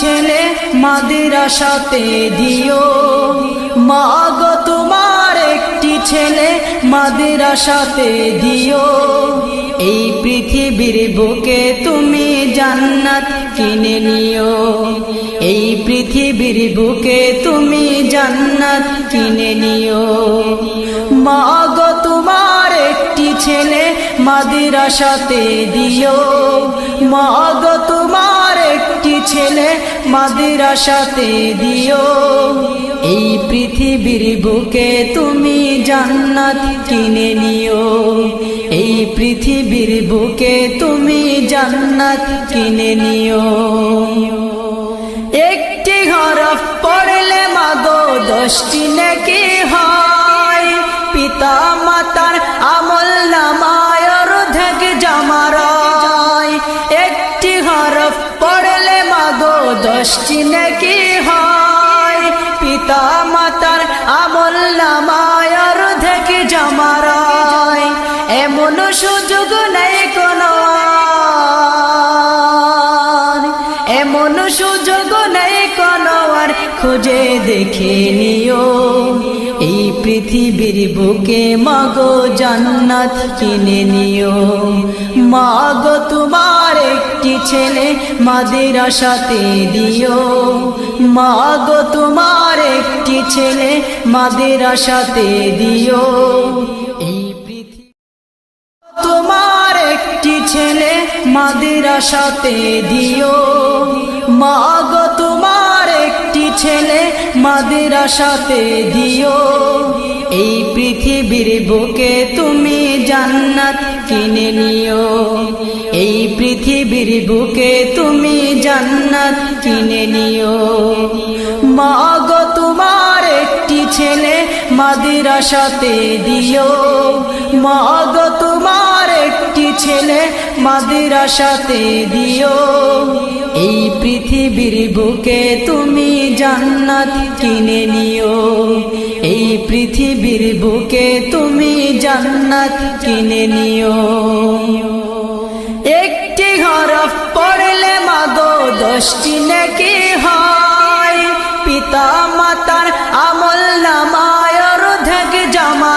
ছেলে মাদ্রাসাতে দিও। মা গো, তোমার একটি ছেলে মাদ্রাসাতে দিও। এই পৃথিবীর বুকে তুমি জান্নাত কিনে নিও। এই পৃথিবীর বুকে তুমি জান্নাত কিনে নিও। মা গো, তোমার একটি ছেলে মাদ্রাসাতে দিও। মা গো ছেলে মাদ্রাসাতে দিও। এই পৃথিবীর বুকে তুমি জান্নাত কিনে নিও। এই পৃথিবীর বুকে তুমি জান্নাত কিনে নিও। একটি হরফ পড়লে মাগো দশটি নাকি হয়? পিতা দশটি নাকি হয়? পিতা মাতার আমল নামায় অর্ধেক জমার এমন সুযোগ নেই কোনো এমন সুযোগ নেই কোনো আর, খুঁজে দেখে নিও। এই পৃথিবীর বুকে মাগো জান্নাত কিনে নিও। মাগো তোমার একটি ছেলে মাদ্রাসাতে দিও। মাগো তোমার একটি ছেলে মাদ্রাসাতে দিও। ছেলে মাদ্রাসাতে দিও। মা গো, তোমার একটি ছেলে মাদ্রাসাতে দিও। এই পৃথিবীর বুকে তুমি জান্নাত কিনে নিও। এই পৃথিবীর বুকে তুমি জান্নাত কিনে নিও। মা গো, তোমার একটি ছেলে মাদ্রাসাতে দিও। মা মাদ্রাসাতে দিও। এই পৃথিবীর বুকে তুমি জান্নাত কিনে নিও। এই পৃথিবীর বুকে তুমি জান্নাত কিনে নিও। একটি হরফ পড়লে মাগো দশটি নাকি হয়? পিতা